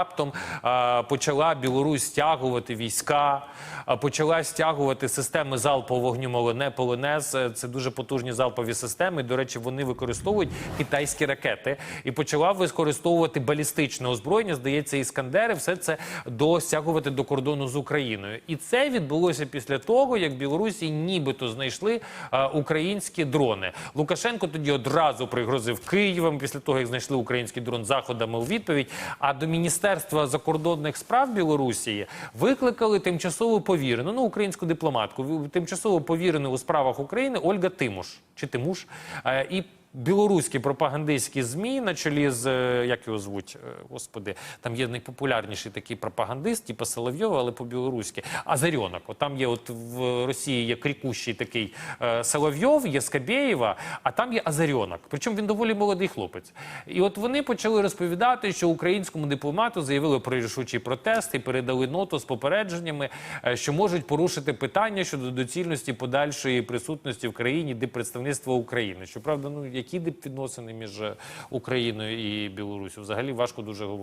Раптом почала Білорусь стягувати війська, почала стягувати системи залпового вогню «Молоне», «Полонез». Е, Це дуже потужні залпові системи. До речі, вони використовують китайські ракети і почала використовувати балістичне озброєння. Здається, іскандери все це до стягувати до кордону з Україною. І це відбулося після того, як Білорусі нібито знайшли українські дрони. Лукашенко тоді одразу пригрозив Києвом після того, як знайшли український дрон заходами у відповідь. А до Міністерства закордонних справ Білорусі викликали тимчасову повірену, ну українську дипломатку, тимчасово повірену у справах України Ольга Тимуш чи Тимуш. Е, І білоруські пропагандистські змі на чолі з е, як його звуть, е, господи, там є найпопулярніший такий пропагандист, типу Соловйова, але по-білоруськи. Азарьонок. От там є, от в Росії є крикущий такий е, Соловйов, є Скабєєва, а там є Азарьонок. Причому він доволі молодий хлопець. І от вони почали розповідати, що українському дипломату заявили про рішучий протест і передали ноту з попередженнями, що можуть порушити питання щодо доцільності подальшої присутності в країні диппредставництва України. Щоправда, ну які дипвідносини між Україною і Білорусі, взагалі важко дуже говорити.